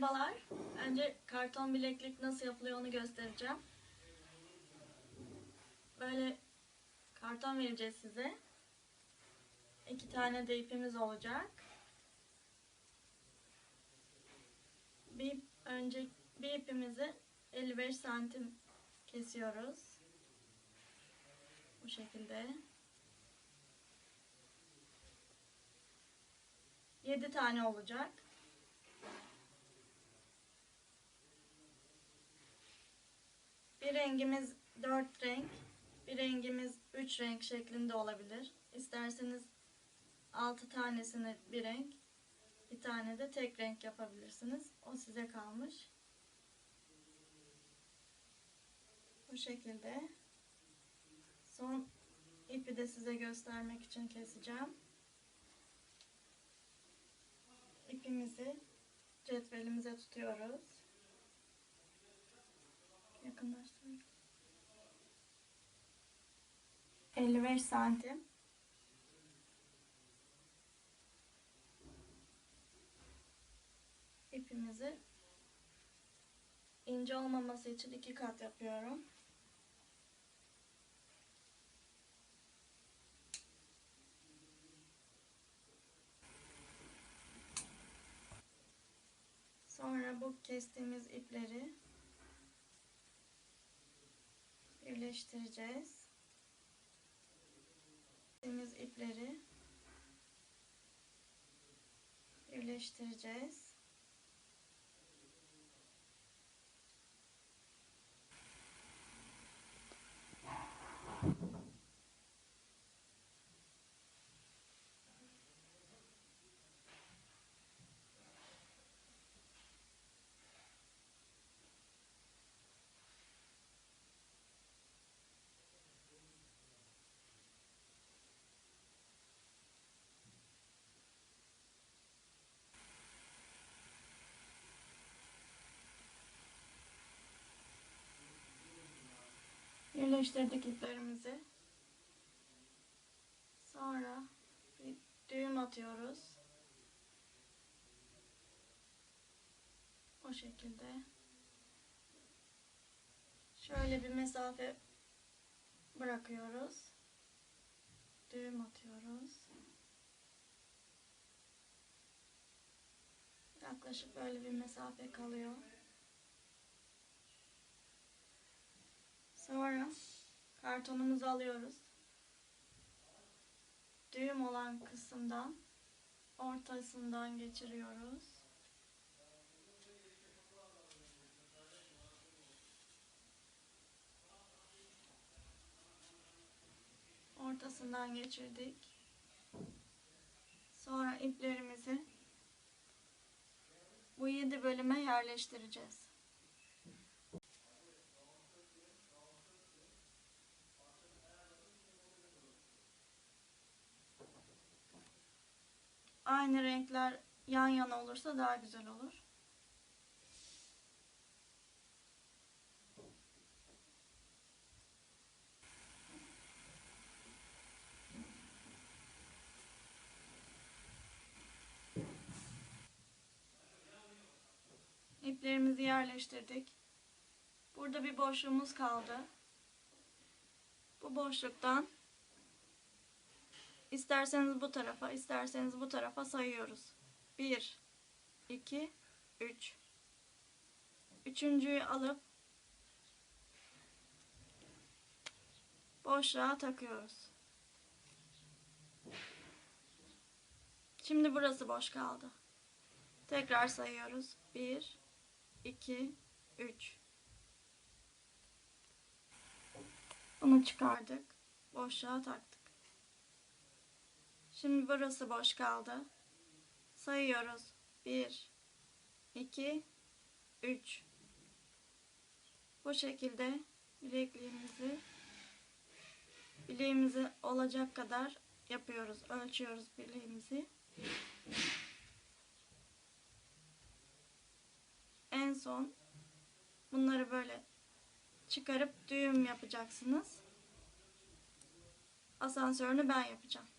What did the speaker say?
Merhabalar. Önce karton bileklik nasıl yapılıyor onu göstereceğim. Böyle karton vereceğiz size. İki tane de ipimiz olacak. Bir önce bir ipimizi 55 santim kesiyoruz. Bu şekilde. 7 tane olacak. Bir rengimiz 4 renk, bir rengimiz 3 renk şeklinde olabilir. İsterseniz 6 tanesini bir renk, bir tane de tek renk yapabilirsiniz. O size kalmış. Bu şekilde. Son ipi de size göstermek için keseceğim. İpimizi cetvelimize tutuyoruz. Yakınlaştırayım. 55 santim. İpimizi ince olmaması için iki kat yapıyorum. Sonra bu kestiğimiz ipleri birleştireceğiz. Kestiğimiz ipleri birleştireceğiz. Birleştirdik iplerimizi. Sonra bir düğüm atıyoruz. O şekilde. Şöyle bir mesafe bırakıyoruz. Düğüm atıyoruz. Yaklaşık böyle bir mesafe kalıyor. Sonra kartonumuzu alıyoruz. Düğüm olan kısımdan ortasından geçiriyoruz. Ortasından geçirdik. Sonra iplerimizi bu yedi bölüme yerleştireceğiz. Aynı renkler yan yana olursa daha güzel olur. İplerimizi yerleştirdik. Burada bir boşluğumuz kaldı. Bu boşluktan İsterseniz bu tarafa, isterseniz bu tarafa sayıyoruz. 1, 2, 3. Üçüncüyü alıp boşluğa takıyoruz. Şimdi burası boş kaldı. Tekrar sayıyoruz. 1, 2, 3. Bunu çıkardık. Boşluğa taktık. Şimdi burası boş kaldı. Sayıyoruz. 1, 2, 3. Bu şekilde bilekliğimizi bileğimizi olacak kadar yapıyoruz. Ölçüyoruz bileğimizi. En son bunları böyle çıkarıp düğüm yapacaksınız. Asansörünü ben yapacağım.